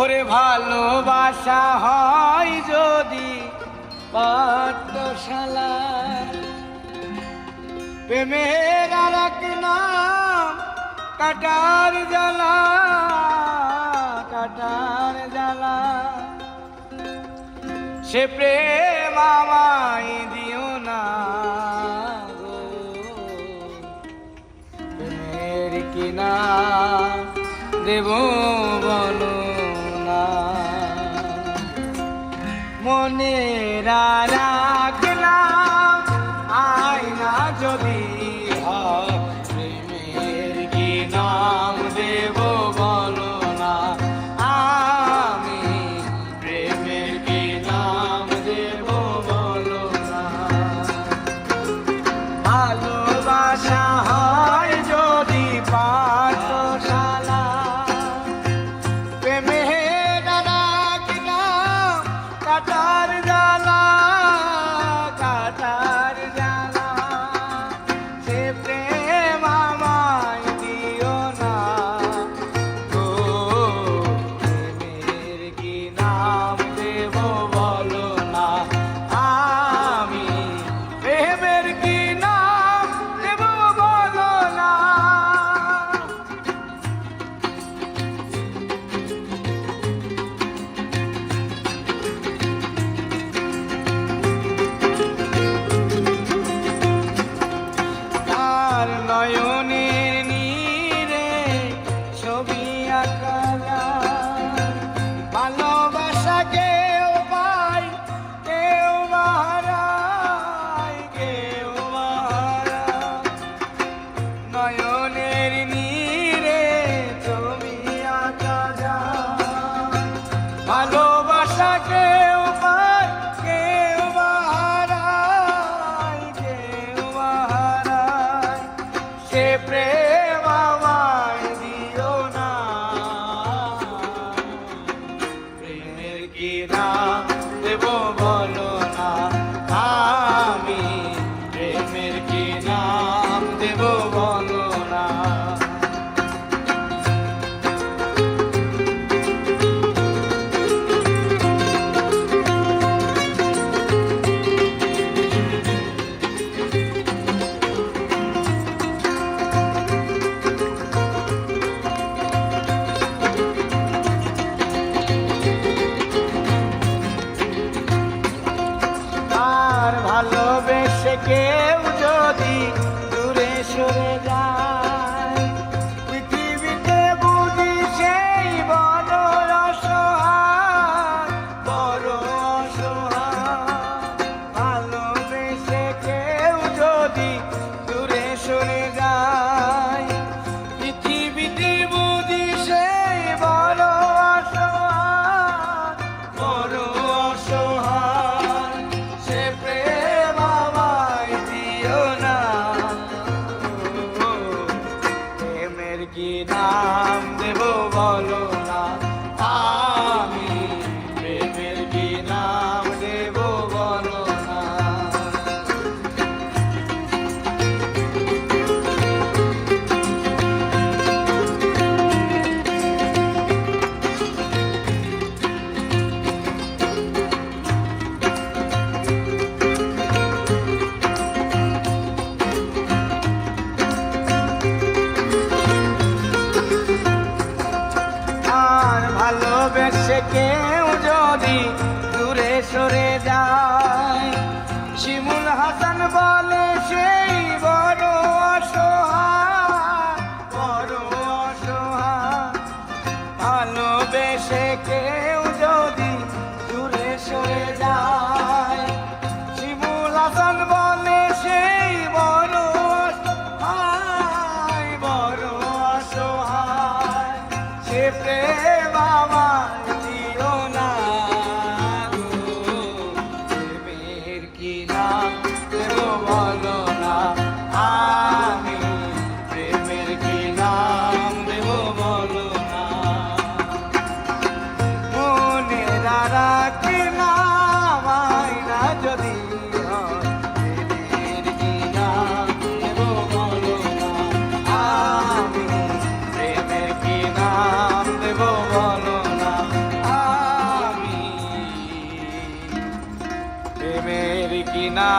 ওরে ভালোবাসা হয় যদি পাঠশালা প্রেমের আর নাম, কাটার জ্বালা কাটার জ্বালা। সে প্রেম আমায় দিও না প্রেমের কিনা দেবো para প্রেম আমায় দিও না। প্রেমের কি না দেব chế কি নাম দেব বলো? কিনা কেউ বলো না আমি প্রেমের কি নাম দেব বলো না মনে রাখে না মাইনা যদি Amen. কিনা